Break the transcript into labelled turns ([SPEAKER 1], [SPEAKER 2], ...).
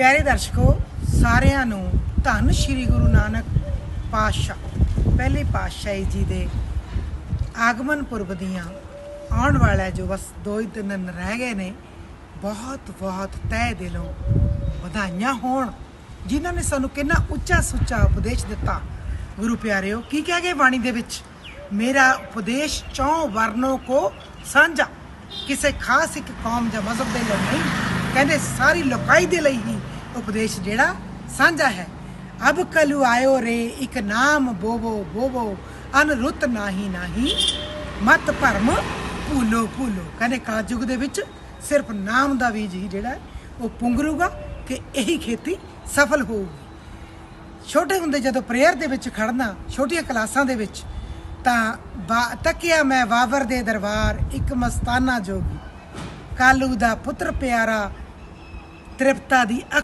[SPEAKER 1] ਪਿਆਰੇ ਦਰਸ਼ਕੋ, ਸਾਰਿਆਂ ਨੂੰ ਧੰਨ ਸ਼੍ਰੀ ਗੁਰੂ ਨਾਨਕ ਪਾਤਸ਼ਾਹ, ਪਹਿਲੇ ਪਾਤਸ਼ਾਹੀ ਜੀ ਦੇ ਆਗਮਨ ਪੁਰਬ ਦੀਆਂ ਆਉਣ ਵਾਲਾ ਜੋ ਬਸ ਦੋ ਹੀ ਦਿਨ ਰਹਿ ਗਏ ਨੇ, ਬਹੁਤ ਬਹੁਤ ਤਹਿ ਦਿਲੋਂ ਵਧਾਈਆਂ ਹੋਣ, ਜਿਨ੍ਹਾਂ ਨੇ ਸਾਨੂੰ ਕਿੰਨਾ ਉੱਚਾ ਸੁੱਚਾ ਉਪਦੇਸ਼ ਦਿੱਤਾ। ਗੁਰੂ ਪਿਆਰਿਓ, ਕੀ ਕਹਿ ਗਏ ਬਾਣੀ ਦੇ ਵਿੱਚ? ਮੇਰਾ ਉਪਦੇਸ਼ ਚੌ ਵਰਨੋਂ ਕੋ ਸਾਂਝਾ, ਕਿਸੇ ਖਾਸ ਇੱਕ ਕੌਮ ਜਾਂ ਮਜ਼ਹਬ ਦੇ ਲਈ ਨਹੀਂ, ਕਹਿੰਦੇ ਸਾਰੀ ਲੋਕਾਈ ਦੇ ਲਈ ਹੀ ਉਪਦੇਸ਼ ਜਿਹੜਾ ਸਾਂਝਾ ਹੈ। ਅਬ ਕਲੂ ਆਇਓ ਰੇ, ਇੱਕ ਨਾਮ ਬੋਵੋ ਬੋਵੋ ਅਨਰੁੱਤ ਨਾਹੀ ਨਾਹੀ, ਮਤ ਭਰਮ ਭੂਲੋ ਭੂਲੋ। ਕਹਿੰਦੇ ਕਲਯੁਗ ਦੇ ਵਿੱਚ ਸਿਰਫ ਨਾਮ ਦਾ ਬੀਜ ਹੀ ਜਿਹੜਾ ਉਹ ਪੁੰਗਰੂਗਾ ਕਿ ਇਹੀ ਖੇਤੀ ਸਫਲ ਹੋਊਗੀ। ਛੋਟੇ ਹੁੰਦੇ ਜਦੋਂ ਪ੍ਰੇਅਰ ਦੇ ਵਿੱਚ ਖੜਨਾ ਛੋਟੀਆਂ ਕਲਾਸਾਂ ਦੇ ਵਿੱਚ, ਤਾਂ ਬਾ- ਤੱਕਿਆ ਮੈਂ ਵਾਵਰ ਦੇ ਦਰਬਾਰ, ਇੱਕ ਮਸਤਾਨਾ ਜੋਗੀ। ਕਾਲੂ ਦਾ ਪੁੱਤਰ ਪਿਆਰਾ, ਤ੍ਰਿਪਤਾ ਦੀ